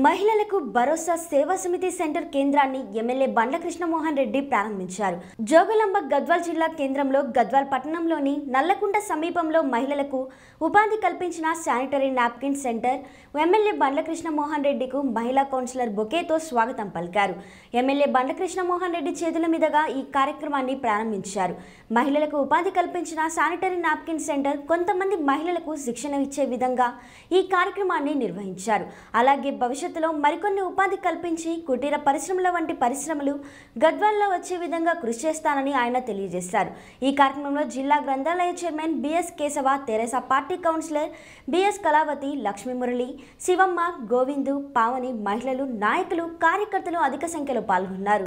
మహిళలకు భరోసా సేవా సమితి సెంటర్ కేంద్రాన్ని ఎమ్మెల్యే బండ్ల కృష్ణమోహన్ రెడ్డి ప్రారంభించారు. జోగులాంబ గద్వాల్ జిల్లా కేంద్రంలో గద్వాల్ పట్టణంలోని నల్లకుంట సమీపంలో మహిళలకు ఉపాధి కల్పించిన sanitary napkin centre MLA Bandla Krishnamohan రెడ్డికు మహిళా కౌన్సిలర్ బొకేతో స్వాగతం పలికారు. ఎమ్మెల్యే బండ్ల కృష్ణమోహన్ రెడ్డి చేతుల మీదుగా ఈ కార్యక్రమాన్ని ప్రారంభించారు. మహిళలకు ఉపాధి కల్పించిన శానిటరీ నాప్కిన్ సెంటర్ కొంతమంది మహిళలకు శిక్షణ ఇచ్చే విధంగా ఈ కార్యక్రమాన్ని నిర్వహించారు. అలాగే భవిష్యత్ భవిష్యత్తులో మరికొన్ని ఉపాధి కల్పించి కుటీర పరిశ్రమల వంటి పరిశ్రమలు గద్వాల్లో వచ్చే విధంగా కృషి చేస్తానని ఆయన తెలియజేశారు. ఈ కార్యక్రమంలో జిల్లా గ్రంథాలయ chairman BS Keshava Teresa party councillor BS Kalavathi Lakshmimurali Sivamma Govindu Pavani మహిళలు నాయకులు కార్యకర్తలు అధిక సంఖ్యలో పాల్గొన్నారు.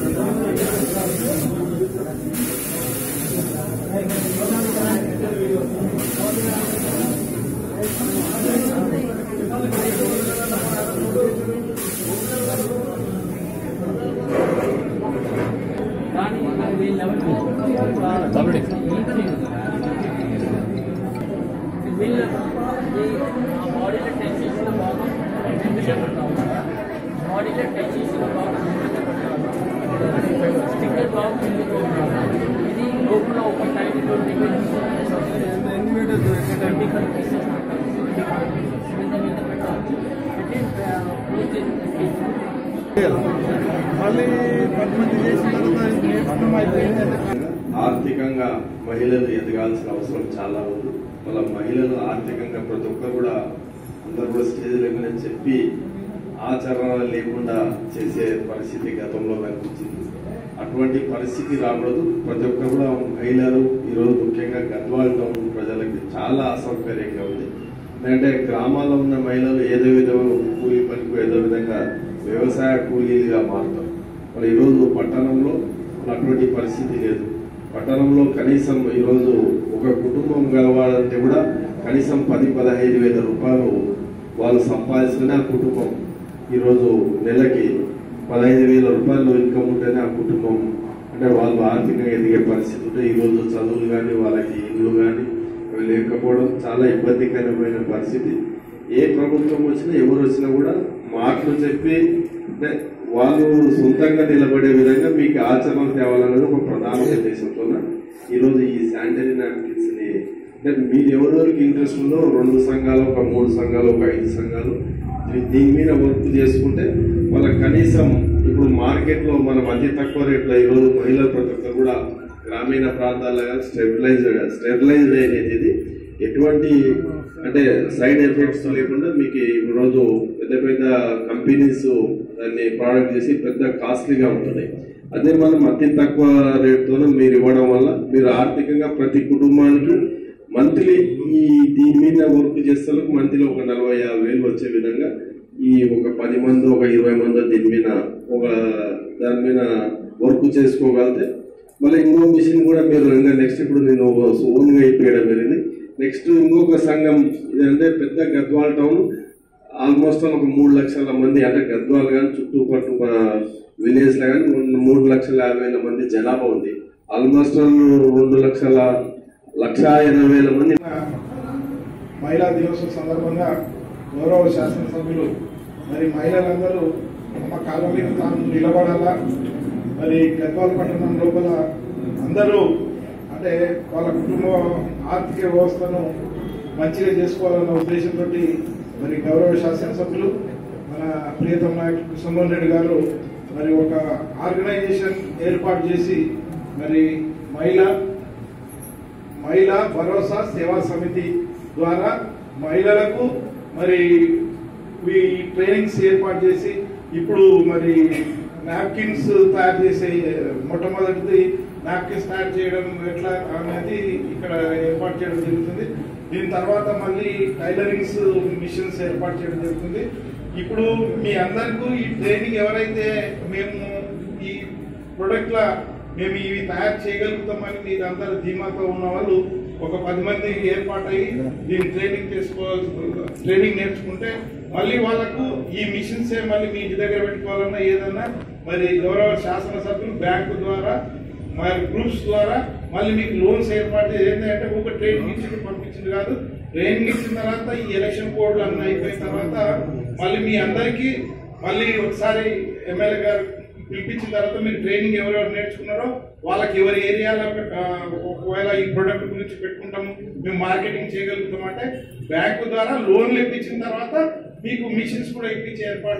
మళ్ళీ పది మంది చేసిన తర్వాత నేర్చుకున్నాం అయిపోయింది ఆర్థికంగా మహిళలు ఎదగాల్సిన అవసరం చాలా ఉంది. వాళ్ళ మహిళలు ఆర్థికంగా ప్రతి ఒక్కరు కూడా అందరు కూడా స్టేజ్ లేకుండా చెప్పి ఆచరణ లేకుండా చేసే పరిస్థితి గతంలో కనిపించింది. అటువంటి పరిస్థితి రాకూడదు. ప్రతి ఒక్కరు కూడా మహిళలు ఈరోజు ముఖ్యంగా గద్వాల్ టౌన్ ప్రజలకి చాలా అసౌకర్యంగా ఉంది. ఎందుకంటే గ్రామాల్లో ఉన్న మహిళలు ఏదో విధంగా కూలీ పనికి ఏదో విధంగా వ్యవసాయ కూలీలుగా మారుతారు. మరి ఈరోజు పట్టణంలో అటువంటి పరిస్థితి లేదు. పట్టణంలో కనీసం ఈరోజు ఒక కుటుంబం గలవాలంటే కూడా కనీసం పది పదహైదు వేల రూపాయలు వాళ్ళు సంపాదిస్తేనే ఆ కుటుంబం. ఈరోజు నెలకి పదహైదు వేల రూపాయలు ఇన్కమ్ ఉంటేనే ఆ కుటుంబం. అంటే వాళ్ళు ఆర్థికంగా ఎదిగే పరిస్థితి ఉంటే ఈరోజు చదువులు కానీ వాళ్ళకి ఇల్లు కానీ లేకపోవడం చాలా ఇబ్బందికరమైన పరిస్థితి. ఏ ప్రభుత్వం వచ్చినా ఎవరు వచ్చినా కూడా మాటలు చెప్పి అంటే వాళ్ళు సొంతంగా నిలబడే విధంగా మీకు ఆచరణ తేవాలన్నది ఒక ప్రధాన ఉద్దేశంతో ఈరోజు ఈ శానిటరీ నాప్కిన్స్ని అంటే మీరు ఎవరెవరికి ఇంట్రెస్ట్ ఉందో రెండు సంఘాలు ఒక మూడు సంఘాలు ఒక ఐదు సంఘాలు దీని మీద వర్క్ చేసుకుంటే వాళ్ళ కనీసం ఇప్పుడు మార్కెట్లో మనం అతి తక్కువ రేట్లో ఈరోజు మహిళలు ప్రతి ఒక్కరు కూడా గ్రామీణ ప్రాంతాల్లో కానీ స్టెబిలైజ్డ్ స్టెబిలైజ్డ్ అనేది ఇది ఎటువంటి అంటే సైడ్ ఎఫెక్ట్స్ లేకుండా మీకు ఈ రోజు పెద్ద పెద్ద కంపెనీస్ దాన్ని ప్రోడక్ట్ చేసి పెద్ద కాస్ట్లీగా ఉంటుంది అదే మనం అతి తక్కువ రేట్తో మీరు ఇవ్వడం వల్ల మీరు ఆర్థికంగా ప్రతి కుటుంబానికి మంత్లీ ఈ దీని మీద వర్క్ చేస్తే మంత్లీ ఒక నలభై యాభై వేలు వచ్చే విధంగా ఈ ఒక పది మంది ఒక ఇరవై మంది దీని మీద ఒక దాని మీద వర్క్ చేసుకోగలిగితే మళ్ళీ ఇంకో మిషన్ కూడా మీరు ఇంకా నెక్స్ట్ ఇప్పుడు నేను ఓన్గా ఇప్పించడం జరిగింది. నెక్స్ట్ ఇంకొక సంఘం ఇదంటే పెద్ద గద్వాల్ టౌన్. ఆల్మోస్ట్ ఒక మూడు లక్షల మంది అంటే గద్వాల్ కానీ చుట్టుపట్టు విలేజ్లో కానీ మూడు లక్షల యాభై వేల మంది జనాభా ఉంది. ఆల్మోస్ట్ రెండు లక్షల లక్ష ఎనభై వేల మంది. మహిళా దినోత్సవం సందర్భంగా గౌరవ శాసనసభ్యులు మరి మహిళలందరూ తమ కాలంలో మీద తాను నిలబడాలా? మరి గద్వాల పట్టణం లోపల అందరూ అంటే వాళ్ళ కుటుంబ ఆర్థిక వ్యవస్థను మంచిగా చేసుకోవాలన్న ఉద్దేశంతో మరి గౌరవ శాసనసభ్యులు మన ప్రియతమ నాయకుడు కృష్ణమోహన్ రెడ్డి గారు మరి ఒక ఆర్గనైజేషన్ ఏర్పాటు చేసి మరి మహిళా మహిళా భరోసా సేవా సమితి ద్వారా మహిళలకు మరి ఈ ట్రైనింగ్స్ ఏర్పాటు చేసి ఇప్పుడు మరి నాప్కిన్స్ తయారు చేసే మొట్టమొదటిది నాప్కిన్స్ తయారు చేయడం ఎట్లా అనేది ఇక్కడ ఏర్పాటు చేయడం జరుగుతుంది. దీని తర్వాత మళ్ళీ టైలరింగ్స్ మిషన్స్ ఏర్పాటు చేయడం జరుగుతుంది. ఇప్పుడు మీ అందరికీ ఈ ట్రైనింగ్ ఎవరైతే మేము ఈ ప్రొడక్ట్ల మేము ఇవి తయారు చేయగలుగుతామని మీరు అందరు ధీమాతో ఉన్న వాళ్ళు ఒక పది మంది ఏర్పాటయ్యి దీన్ని ట్రైనింగ్ చేసుకోవాల్సి ట్రైనింగ్ నేర్చుకుంటే మళ్ళీ వాళ్ళకు ఈ మిషన్స్ మళ్ళీ మీ ఇంటి దగ్గర పెట్టుకోవాలన్నా ఏదన్నా మరి గౌరవ శాసనసభ్యులు బ్యాంకు ద్వారా మరి గ్రూప్స్ ద్వారా మళ్ళీ మీకు లోన్స్ ఏర్పాటు ఏంటంటే ఒక ట్రైన్ ఇచ్చి పంపించింది కాదు. ట్రైన్ ఇచ్చిన తర్వాత ఈ ఎలక్షన్ కోడ్లు అన్నీ అయిపోయిన తర్వాత మళ్ళీ మీ అందరికీ మళ్ళీ ఒకసారి ఎమ్మెల్యే గారు పిలిపించిన తర్వాత మీరు ట్రైనింగ్ ఎవరెవరు నేర్చుకున్నారో వాళ్ళకి ఎవరి ఏరియాలో ఒకవేళ ఈ ప్రొడక్ట్ గురించి పెట్టుకుంటాము మేము మార్కెటింగ్ చేయగలుగుతాం అంటే బ్యాంకు ద్వారా లోన్లు ఇప్పించిన తర్వాత మీకు మిషన్స్ కూడా ఇప్పించే ఏర్పాటు